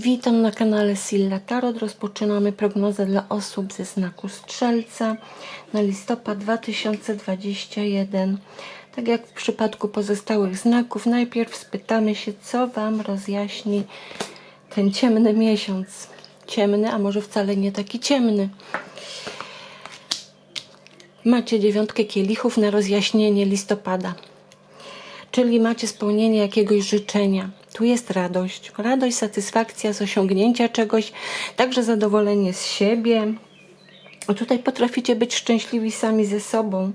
Witam na kanale Silla Tarot. Rozpoczynamy prognozę dla osób ze znaku Strzelca na listopad 2021. Tak jak w przypadku pozostałych znaków, najpierw spytamy się, co Wam rozjaśni ten ciemny miesiąc. Ciemny, a może wcale nie taki ciemny. Macie dziewiątkę kielichów na rozjaśnienie listopada czyli macie spełnienie jakiegoś życzenia. Tu jest radość, radość, satysfakcja z osiągnięcia czegoś, także zadowolenie z siebie. Tutaj potraficie być szczęśliwi sami ze sobą.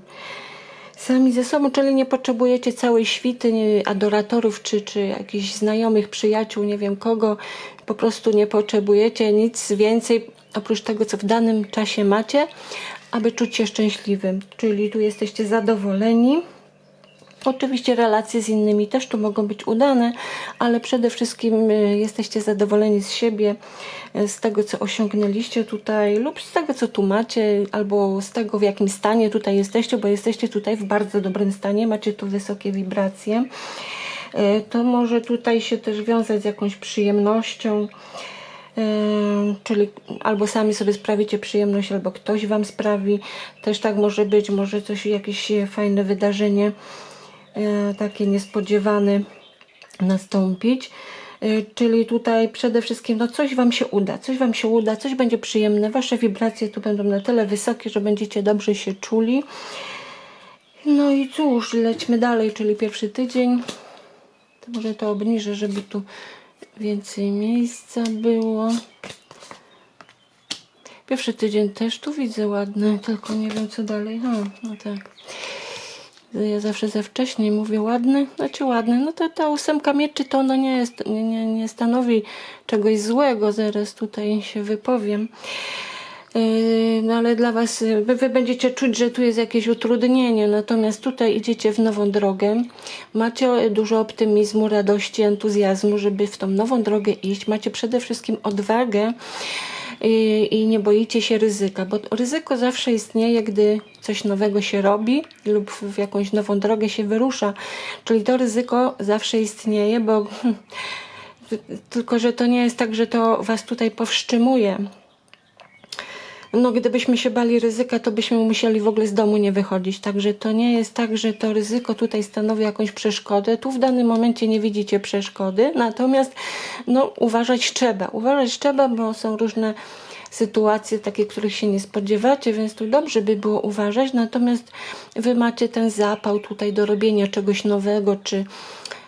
Sami ze sobą, czyli nie potrzebujecie całej świty nie, adoratorów czy, czy jakichś znajomych, przyjaciół, nie wiem kogo. Po prostu nie potrzebujecie nic więcej oprócz tego, co w danym czasie macie, aby czuć się szczęśliwym. Czyli tu jesteście zadowoleni. Oczywiście relacje z innymi też tu mogą być udane, ale przede wszystkim y, jesteście zadowoleni z siebie, y, z tego co osiągnęliście tutaj lub z tego co tu macie, albo z tego w jakim stanie tutaj jesteście, bo jesteście tutaj w bardzo dobrym stanie, macie tu wysokie wibracje. Y, To może tutaj się też wiązać z jakąś przyjemnością. Czyli albo sami sobie sprawicie przyjemność, albo ktoś wam sprawi. Też tak może być, może coś, jakieś fajne wydarzenie e, takie niespodziewane nastąpić. E, Czyli tutaj przede wszystkim no coś Wam się uda, coś Wam się uda, coś będzie przyjemne. Wasze wibracje tu będą na tyle wysokie, że będziecie dobrze się czuli. No i cóż, lećmy dalej, czyli pierwszy tydzień. To może to obniżę, żeby tu więcej miejsca było. Pierwszy tydzień też tu widzę ładny, tylko nie wiem co dalej. No, no tak. Ja zawsze za wcześnie mówię ładny, znaczy ładny. No to ta ósemka mieczy to ono nie, jest, nie, nie, nie stanowi czegoś złego. Zaraz tutaj się wypowiem. Yy, No ale dla Was, wy, wy będziecie czuć, że tu jest jakieś utrudnienie, natomiast tutaj idziecie w nową drogę. Macie dużo optymizmu, radości, entuzjazmu, żeby w tą nową drogę iść. Macie przede wszystkim odwagę i nie boicie się ryzyka, bo ryzyko zawsze istnieje, gdy coś nowego się robi lub w jakąś nową drogę się wyrusza. Czyli to ryzyko zawsze istnieje, bo tylko, że to nie jest tak, że to Was tutaj powstrzymuje. No, gdybyśmy się bali ryzyka, to byśmy musieli w ogóle z domu nie wychodzić. Także to nie jest tak, że to ryzyko tutaj stanowi jakąś przeszkodę. Tu w danym momencie nie widzicie przeszkody, natomiast no, uważać trzeba. Uważać trzeba, bo są różne sytuacje, takie, których się nie spodziewacie, więc tu dobrze by było uważać. Natomiast wy macie ten zapał tutaj do robienia czegoś nowego, czy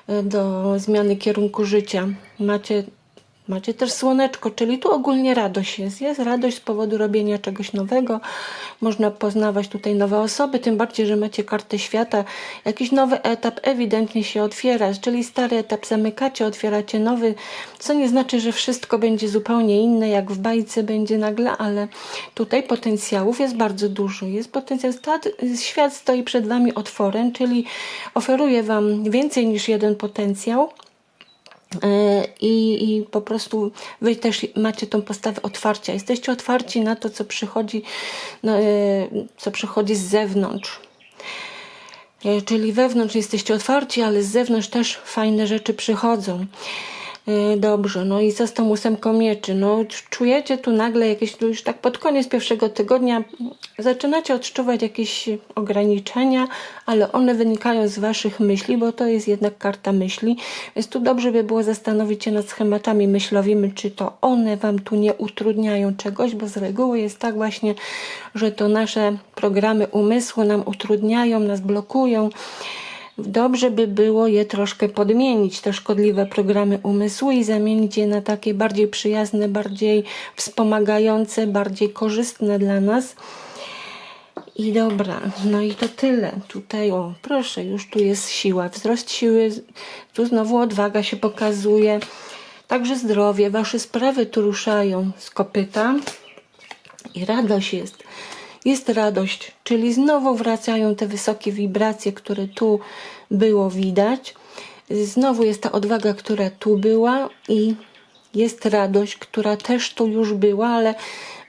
e, do zmiany kierunku życia. Macie Macie też słoneczko, czyli tu ogólnie radość jest. Jest radość z powodu robienia czegoś nowego. Można poznawać tutaj nowe osoby, tym bardziej, że macie kartę świata. Jakiś nowy etap ewidentnie się otwiera, czyli stary etap zamykacie, otwieracie nowy, co nie znaczy, że wszystko będzie zupełnie inne, jak w bajce będzie nagle, ale tutaj potencjałów jest bardzo dużo. Jest potencjał, świat stoi przed Wami otworem, czyli oferuje Wam więcej niż jeden potencjał. E, I, I po prostu wy też macie tą postawę otwarcia. Jesteście otwarci na to, co przychodzi, no, e, co przychodzi z zewnątrz. E, Czyli wewnątrz jesteście otwarci, ale z zewnątrz też fajne rzeczy przychodzą. E, Dobrze, no i co z tą ósemką mieczy? No czujecie tu nagle jakieś, tu już tak pod koniec pierwszego tygodnia zaczynacie odczuwać jakieś ograniczenia, ale one wynikają z waszych myśli, bo to jest jednak karta myśli, więc tu dobrze by było zastanowić się nad schematami myślowymi, czy to one wam tu nie utrudniają czegoś, bo z reguły jest tak właśnie, że to nasze programy umysłu nam utrudniają, nas blokują. Dobrze by było je troszkę podmienić, te szkodliwe programy umysłu i zamienić je na takie bardziej przyjazne, bardziej wspomagające, bardziej korzystne dla nas. I dobra, no i to tyle. Tutaj, o, proszę, już tu jest siła, wzrost siły, tu znowu odwaga się pokazuje. Także zdrowie, wasze sprawy tu ruszają z kopyta i radość jest. Jest radość, czyli znowu wracają te wysokie wibracje, które tu było widać. Znowu jest ta odwaga, która tu była i jest radość, która też tu już była, ale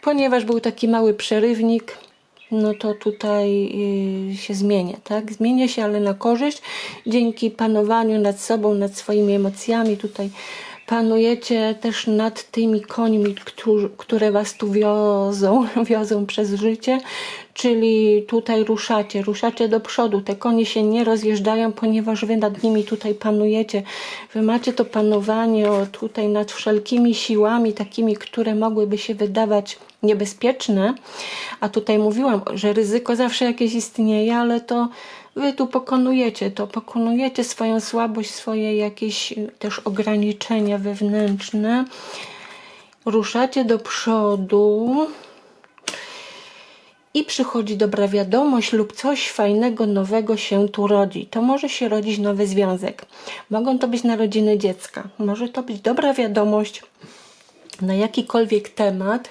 ponieważ był taki mały przerywnik, no to tutaj y, się zmienia, tak? Zmienia się, ale na korzyść dzięki panowaniu nad sobą, nad swoimi emocjami. Tutaj panujecie też nad tymi końmi, które was tu wiozą, wiozą przez życie, czyli tutaj ruszacie, ruszacie do przodu. Te konie się nie rozjeżdżają, ponieważ wy nad nimi tutaj panujecie. Wy macie to panowanie o, tutaj nad wszelkimi siłami, takimi, które mogłyby się wydawać niebezpieczne. A tutaj mówiłam, że ryzyko zawsze jakieś istnieje, ale to wy tu pokonujecie to, pokonujecie swoją słabość, swoje jakieś y, też ograniczenia wewnętrzne. Ruszacie do przodu i przychodzi dobra wiadomość lub coś fajnego, nowego się tu rodzi. To może się rodzić nowy związek. Mogą to być narodziny dziecka. Może to być dobra wiadomość na jakikolwiek temat.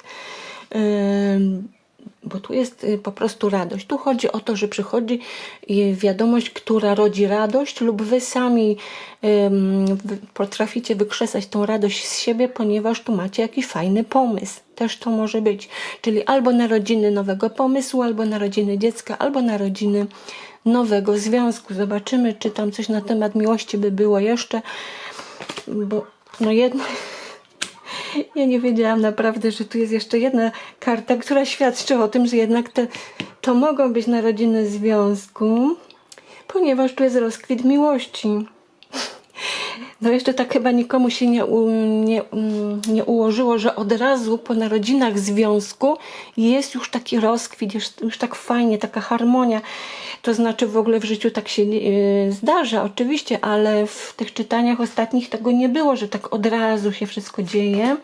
Bo tu jest y, po prostu radość. Tu chodzi o to, że przychodzi y, wiadomość, która rodzi radość, lub wy sami potraficie wykrzesać tą radość z siebie, ponieważ tu macie jakiś fajny pomysł. Też to może być. Czyli albo narodziny nowego pomysłu, albo narodziny dziecka, albo narodziny nowego związku. Zobaczymy, czy tam coś na temat miłości by było jeszcze, bo no jedno. Ja nie wiedziałam naprawdę, że tu jest jeszcze jedna karta, która świadczy o tym, że jednak te, to mogą być narodziny związku, ponieważ tu jest rozkwit miłości. No jeszcze tak chyba nikomu się nie, nie, mm, nie ułożyło, że od razu po narodzinach związku jest już taki rozkwit, jest już tak fajnie, taka harmonia. To znaczy w ogóle w życiu tak się yy, zdarza, oczywiście, ale w tych czytaniach ostatnich tego nie było, że tak od razu się wszystko dzieje.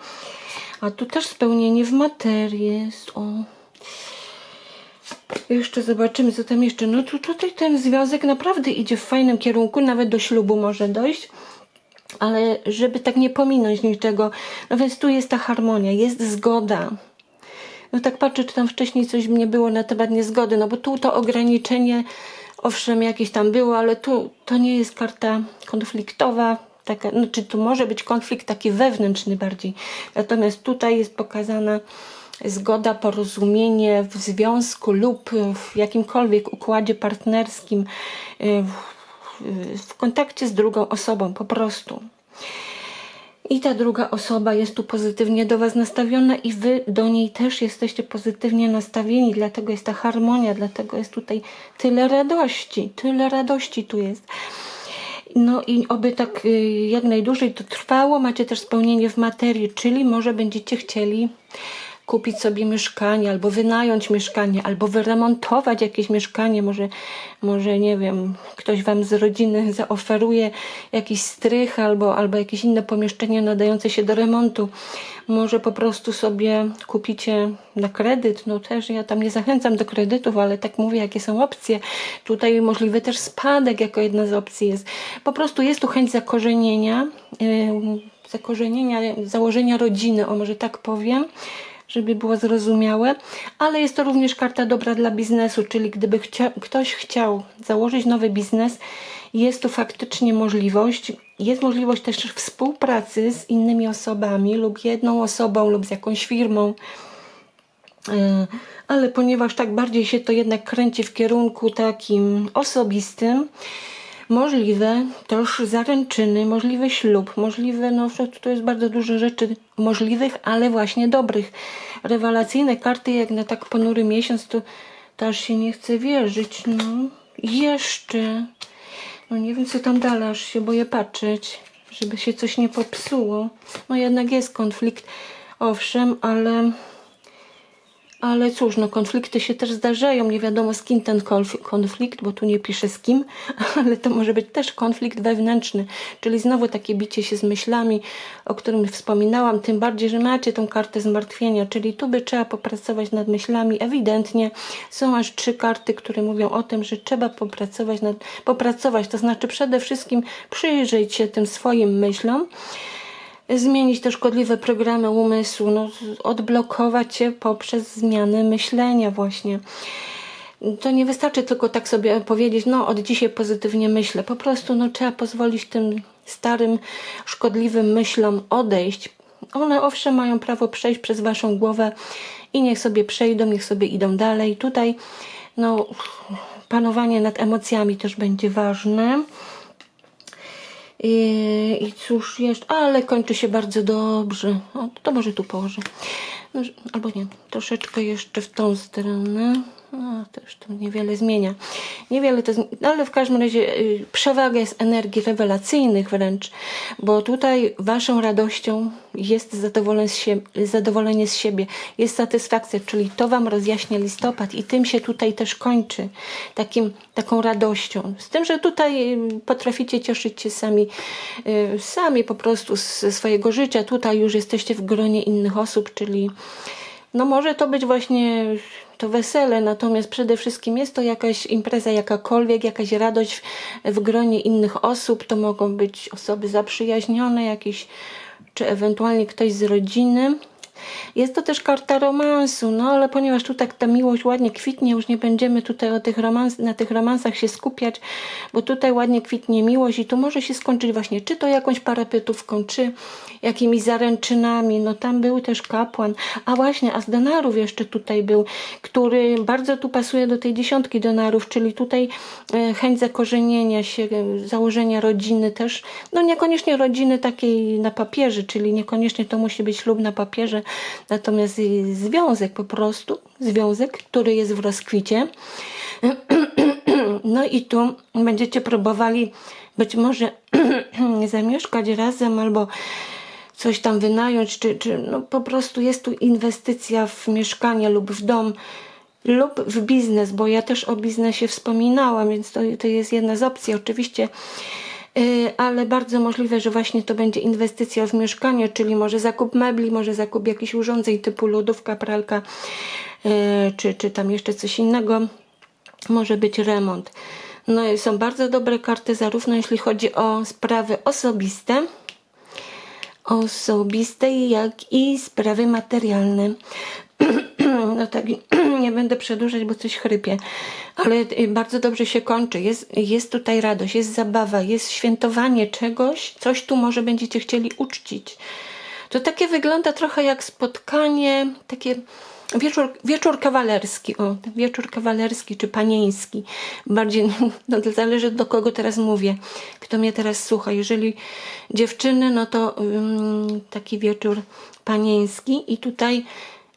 A tu też spełnienie w materii jest. O. Jeszcze zobaczymy, co tam jeszcze. No tu tutaj ten związek naprawdę idzie w fajnym kierunku, nawet do ślubu może dojść ale żeby tak nie pominąć niczego. No więc tu jest ta harmonia, jest zgoda. No tak patrzę, czy tam wcześniej coś nie było na temat niezgody, no bo tu to ograniczenie, owszem, jakieś tam było, ale tu to nie jest karta konfliktowa, taka, no czy tu może być konflikt taki wewnętrzny bardziej. Natomiast tutaj jest pokazana zgoda, porozumienie w związku lub w jakimkolwiek układzie partnerskim, w- w kontakcie z drugą osobą po prostu. I ta druga osoba jest tu pozytywnie do Was nastawiona, i Wy do niej też jesteście pozytywnie nastawieni, dlatego jest ta harmonia, dlatego jest tutaj tyle radości, tyle radości tu jest. No i oby tak y, jak najdłużej to trwało. Macie też spełnienie w materii, czyli może będziecie chcieli kupić sobie mieszkanie, albo wynająć mieszkanie, albo wyremontować jakieś mieszkanie. Może, może nie wiem, ktoś wam z rodziny zaoferuje jakiś strych albo, albo jakieś inne pomieszczenie nadające się do remontu. Może po prostu sobie kupicie na kredyt. No też ja tam nie zachęcam do kredytów, ale tak mówię, jakie są opcje. Tutaj możliwy też spadek jako jedna z opcji jest. Po prostu jest tu chęć zakorzenienia, yy, zakorzenienia, założenia rodziny, o może tak powiem żeby było zrozumiałe, ale jest to również karta dobra dla biznesu, czyli gdyby chcia, ktoś chciał założyć nowy biznes, jest tu faktycznie możliwość. Jest możliwość też współpracy z innymi osobami lub jedną osobą lub z jakąś firmą. E, ale ponieważ tak bardziej się to jednak kręci w kierunku takim osobistym, możliwe też zaręczyny, możliwy ślub, możliwe, no to jest bardzo dużo rzeczy możliwych, ale właśnie dobrych. Rewelacyjne karty, jak na tak ponury miesiąc, to, aż się nie chce wierzyć, no. Jeszcze. No nie wiem, co tam dalej, aż się boję patrzeć, żeby się coś nie popsuło. No jednak jest konflikt, owszem, ale... Ale cóż, no konflikty się też zdarzają. Nie wiadomo z kim ten konf- konflikt, bo tu nie pisze z kim, ale to może być też konflikt wewnętrzny. Czyli znowu takie bicie się z myślami, o którym wspominałam. Tym bardziej, że macie tą kartę zmartwienia, czyli tu by trzeba popracować nad myślami. Ewidentnie są aż trzy karty, które mówią o tym, że trzeba popracować nad, popracować, to znaczy przede wszystkim przyjrzeć się tym swoim myślom zmienić te szkodliwe programy umysłu, no, odblokować je poprzez zmianę myślenia właśnie. To nie wystarczy tylko tak sobie powiedzieć, no od dzisiaj pozytywnie myślę. Po prostu no, trzeba pozwolić tym starym, szkodliwym myślom odejść. One owszem mają prawo przejść przez waszą głowę i niech sobie przejdą, niech sobie idą dalej. Tutaj no, panowanie nad emocjami też będzie ważne. I, I cóż jeszcze, ale kończy się bardzo dobrze. O, to może tu położę. No, albo nie, troszeczkę jeszcze w tą stronę. No, to niewiele zmienia. Niewiele to, zmi- no, ale w każdym razie y, przewaga jest energii rewelacyjnych wręcz, bo tutaj waszą radością jest zadowolenie z, siebie, zadowolenie z siebie, jest satysfakcja, czyli to wam rozjaśnia listopad i tym się tutaj też kończy, takim, taką radością. Z tym, że tutaj y, potraficie cieszyć się sami, y, sami po prostu ze swojego życia. Tutaj już jesteście w gronie innych osób, czyli no może to być właśnie to wesele, natomiast przede wszystkim jest to jakaś impreza jakakolwiek, jakaś radość w, gronie innych osób. To mogą być osoby zaprzyjaźnione, jakieś, czy ewentualnie ktoś z rodziny. Jest to też karta romansu, no ale ponieważ tu tak ta miłość ładnie kwitnie, już nie będziemy tutaj o tych romans, na tych romansach się skupiać, bo tutaj ładnie kwitnie miłość i tu może się skończyć właśnie czy to jakąś parapetówką, czy jakimiś zaręczynami, no tam był też kapłan, a właśnie, a z jeszcze tutaj był, który bardzo tu pasuje do tej dziesiątki donarów, czyli tutaj e, chęć zakorzenienia się, e, założenia rodziny też, no niekoniecznie rodziny takiej na papierze, czyli niekoniecznie to musi być ślub na papierze, natomiast związek po prostu, związek, który jest w rozkwicie. No i tu będziecie próbowali być może zamieszkać razem albo coś tam wynająć, czy, czy no po prostu jest tu inwestycja w mieszkanie lub w dom lub w biznes, bo ja też o biznesie wspominałam, więc to, to jest jedna z opcji oczywiście. Yy, ale bardzo możliwe, że właśnie to będzie inwestycja w mieszkanie, czyli może zakup mebli, może zakup jakichś urządzeń typu lodówka, pralka, yy, czy, czy tam jeszcze coś innego. Może być remont. No i są bardzo dobre karty, zarówno jeśli chodzi o sprawy osobiste, osobiste, jak i sprawy materialne. No tak, nie będę przedłużać, bo coś chrypie, ale y, bardzo dobrze się kończy. Jest, jest tutaj radość, jest zabawa, jest świętowanie czegoś, coś tu może będziecie chcieli uczcić. To takie wygląda trochę jak spotkanie, takie wieczór, wieczór kawalerski, o, wieczór kawalerski czy panieński. Bardziej, no zależy do kogo teraz mówię, kto mnie teraz słucha. Jeżeli dziewczyny, no to ym, taki wieczór panieński i tutaj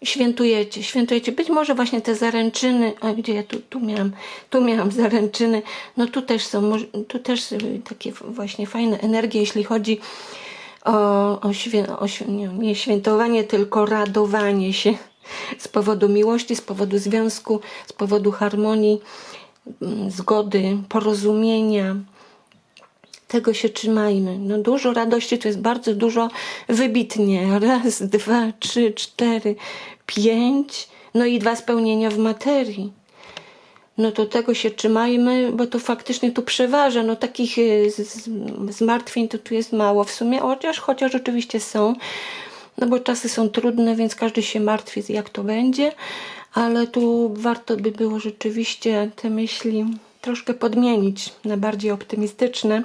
świętujecie, świętujecie. Być może właśnie te zaręczyny, a gdzie ja tu, tu miałam, tu miałam zaręczyny, no tu też są, tu też y, takie właśnie fajne energie, jeśli chodzi o, o, świę, o nie, nie świętowanie, tylko radowanie się z powodu miłości, z powodu związku, z powodu harmonii, mm, zgody, porozumienia. Tego się trzymajmy. No dużo radości, to jest bardzo dużo wybitnie. Raz, dwa, trzy, cztery, pięć. No i dwa spełnienia w materii. No to tego się trzymajmy, bo to faktycznie tu przeważa. No takich y, z- zmartwień to tu jest mało w sumie, chociaż, chociaż oczywiście są. No bo czasy są trudne, więc każdy się martwi, jak to będzie. Ale tu warto by było rzeczywiście te myśli troszkę podmienić na bardziej optymistyczne.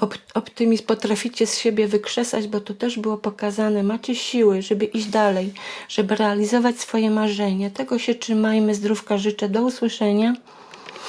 Op- optymizm potraficie z siebie wykrzesać, bo to też było pokazane. Macie siły, żeby iść dalej, żeby realizować swoje marzenia. Tego się trzymajmy. Zdrówka życzę. Do usłyszenia.